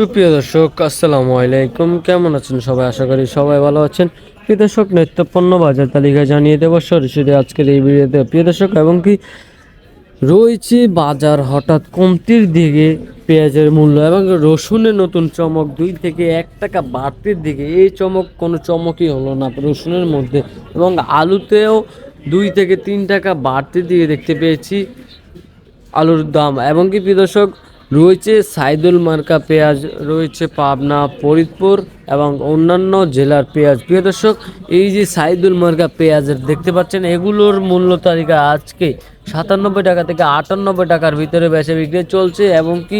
সুপ্রিয় দর্শক, আসসালামু আলাইকুম। কেমন আছেন সবাই? আশা করি সবাই ভালো আছেন। প্রিয় দর্শক নিত্যপণ্য বাজার তালিকা জানিয়ে দেবো, সরাসরি আজকের এই ভিডিওতে। প্রিয় দর্শক, এবং কি রয়েছে বাজার হঠাৎ কমতির দিকে পেঁয়াজের মূল্য এবং রসুনের নতুন চমক দুই থেকে এক টাকা বাড়তির দিকে। এই চমক, কোনো চমকই হলো না রসুনের মধ্যে এবং আলুতেও দুই থেকে তিন টাকা বাড়তির দিকে দেখতে পেয়েছি আলুর দাম। এবং কি প্রিয় দর্শক রয়েছে সাইদুল মার্কা পেঁয়াজ, রয়েছে পাবনা, ফরিদপুর এবং অন্যান্য জেলার পেঁয়াজ। প্রিয় দর্শক, এই যে সাইদুল মার্কা পেঁয়াজ দেখতে পাচ্ছেন, এগুলোর মূল্য তালিকা আজকে সাতানব্বই টাকা থেকে আটানব্বই টাকার ভিতরে বেচা বিক্রি চলছে এবং কি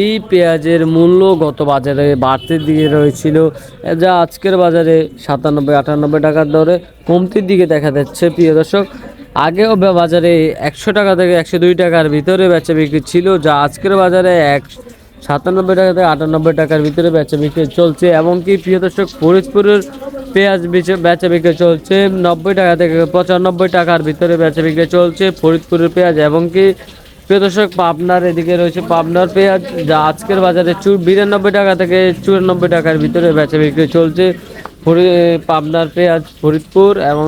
এই পেঁয়াজের মূল্য গত বাজারে বাড়তির দিকে রয়েছিল, যা আজকের বাজারে সাতানব্বই, আটানব্বই টাকার দরে কমতির দিকে দেখা যাচ্ছে। প্রিয় দর্শক আগেও বাজারে একশো টাকা থেকে একশো দুই টাকার ভিতরে বেচা বিক্রি ছিল, যা আজকের বাজারে এক সাতানব্বই টাকা থেকে আটানব্বই টাকার ভিতরে বেচা বিক্রি চলছে। এমনকি প্রিয় দর্শক, ফরিদপুরের পেঁয়াজ বেচে বিক্রি চলছে, নব্বই টাকা থেকে পঁচানব্বই টাকার ভিতরে বেচা বিক্রি চলছে ফরিদপুরের পেঁয়াজ। এমনকি প্রিয় দর্শক, পাবনার এদিকে রয়েছে পাবনার পেঁয়াজ, যা আজকের বাজারে চু বিরানব্বই টাকা থেকে চুরানব্বই টাকার ভিতরে বেচা বিক্রি চলছে পাবনার পেঁয়াজ, ফরিদপুর এবং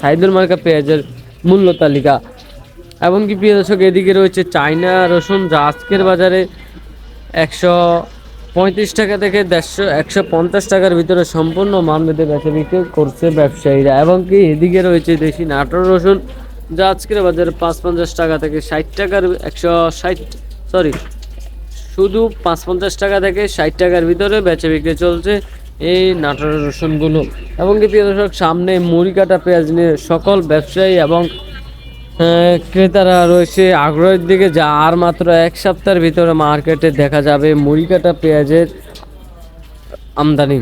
সাইদুল মার্কা পেঁয়াজের মূল্য তালিকা। এবং কি প্রিয় দর্শক, এদিকে রয়েছে চায়না রসুন যা আজকের বাজারে একশো পঁয়ত্রিশ টাকা থেকে দেড়শো, একশো পঞ্চাশ টাকার ভিতরে সম্পূর্ণ মান বেঁধে বেচা বিক্রি করছে ব্যবসায়ীরা। এবং কি এদিকে রয়েছে দেশি নাটোর রসুন যা আজকের বাজারে পাঁচ পঞ্চাশ টাকা থেকে ষাট টাকার, একশো ষাট সরি শুধু পাঁচ পঞ্চাশ টাকা থেকে ষাট টাকার ভিতরে বেচা বিক্রি চলছে। এই নাটোর রসুনগুলো। এবং কি প্রিয় দর্শক, সামনে মুড়ি কাটা পেঁয়াজ নিয়ে সকল ব্যবসায়ী এবং ক্রেতারা রয়েছে আগ্রহের দিকে, যা আর মাত্র এক সপ্তাহের ভিতরে মার্কেটে দেখা যাবে মুড়ি কাটা পেঁয়াজের আমদানি।